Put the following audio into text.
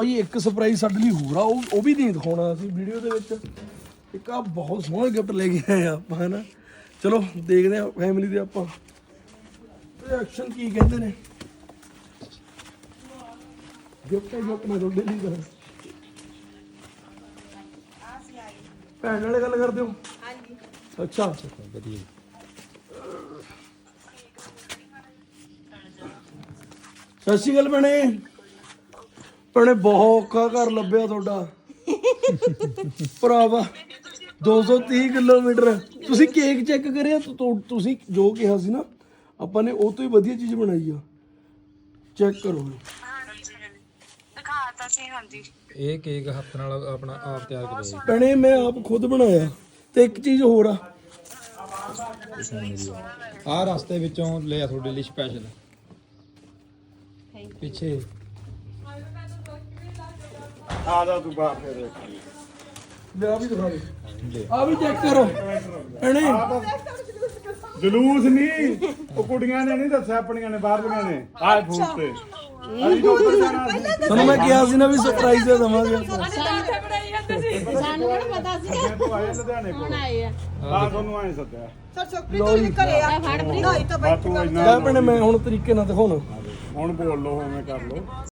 ਭਾਈ ਇੱਕ ਸਰਪ੍ਰਾਈਜ਼ ਸਾਡੇ ਲਈ ਹੋਰ ਆ ਉਹ ਉਹ ਵੀ ਨਹੀਂ ਦਿਖਾਉਣਾ ਅਸੀਂ ਵੀਡੀਓ ਦੇ ਵਿੱਚ। ਇੱਕ ਆ ਬਹੁਤ ਸੋਹਣਾ ਗਿਫਟ ਲੈ ਕੇ ਆਏ ਆ ਆਪਾਂ ਹਨਾ? ਚਲੋ ਦੇਖਦੇ ਆ ਫੈਮਿਲੀ ਦੇ ਆਪਾਂ। ਰਿਐਕਸ਼ਨ ਕੀ ਕਹਿੰਦੇ ਨੇ? ਗਿਫਟ ਹੈ ਗਿਫਟ ਮੈਂ ਤੁਹਾਡੇ ਲਈ ਕਰਾਂ ਭੈਣ ਨਾਲ ਗੱਲ ਕਰਦੇ ਹੋ? ਹਾਂਜੀ। ਅੱਛਾ। ਵਧੀਆ ਸਤਿ ਸ਼੍ਰੀ ਅਕਾਲ ਭੈਣੇ। ਭੈਣੇ ਬਹੁਤ ਔਖਾ ਘਰ ਲੱਭਿਆ ਤੁਹਾਡਾ। ਭਰਾਵਾ 230 ਕਿਲੋਮੀਟਰ। ਤੁਸੀਂ ਕੇਕ ਚੈੱਕ ਕਰਿਆ? ਤੁ- ਤੁ- ਤੁਸੀਂ ਜੋ ਕਿਹਾ ਸੀ ਨਾ ਆਪਾਂ ਨੇ ਉਹ ਤੋਂ ਹੀ ਵਧੀਆ ਚੀਜ਼ ਬਣਾਈ ਆ। ਚੈੱਕ ਕਰੋ ਦਿਖਾਤਾ ਸੀ ਹਾਂਜੀ ਇਹ ਕੇਕ ਹੱਥ ਨਾਲ ਆਪਣਾ ਆਪ ਤਿਆਰ ਕਰਿਆ ਭੈਣੇ ਮੈਂ ਆਪ ਖੁਦ ਬਣਾਇਆ। ਤੇ ਇੱਕ ਚੀਜ਼ ਹੋਰ ਆ। ਆ ਰਸਤੇ ਵਿੱਚੋਂ ਲਿਆ ਤੁਹਾਡੇ ਲਈ ਸਪੈਸ਼ਲ ਪਿੱਛੇ। ਆ ਜਾ ਤੂੰ ਬਾਹਰ ਫਿਰ। ਲੈ ਆ ਵੀ ਦਿਖਾ ਦੇ। ਆ ਵੀ ਚੈੱਕ ਕਰੋ। ਭੈਣੇ। ਜਲੂਸ ਨਹੀਂ ਉਹ ਕੁੜੀਆਂ ਨੇ ਨਹੀਂ ਦੱਸਿਆ ਆਪਣੀਆਂ ਨੇ ਬਾਹਰਲੀਆਂ ਨੇ। ਆਹ ਫੋਨ ਤੇ। ਤੁਹਾਨੂੰ ਮੈਂ ਕਿਹਾ ਸੀ ਨਾ ਵੀ ਸਰਪ੍ਰਾਈਜ਼ ਦੇ ਦਵਾਂਗੇ। ਸਾਨੂੰ ਕਿਹੜਾ ਪਤਾ ਸੀ ਤੋਂ ਆਏ ਲੁਧਿਆਣੇ ਕੋਲ। ਆਏ ਆ। ਤੁਹਾਨੂੰ ਆਏ ਸੱਦਿਆ। ਸਰ ਸੁਖਪ੍ਰੀਤ ਤੋਂ ਘਰੇ ਆ। ਫੜ ਪ੍ਰੀਤ ਤਾਂ ਆ ਤੂੰ ਮੈਂ ਹੁਣ ਤਰੀਕੇ ਨਾਲ ਦਿਖਾਉਣਾ। ਹੁਣ ਬੋਲ ਲੋ ਐਵੇਂ ਕਰ ਲੋ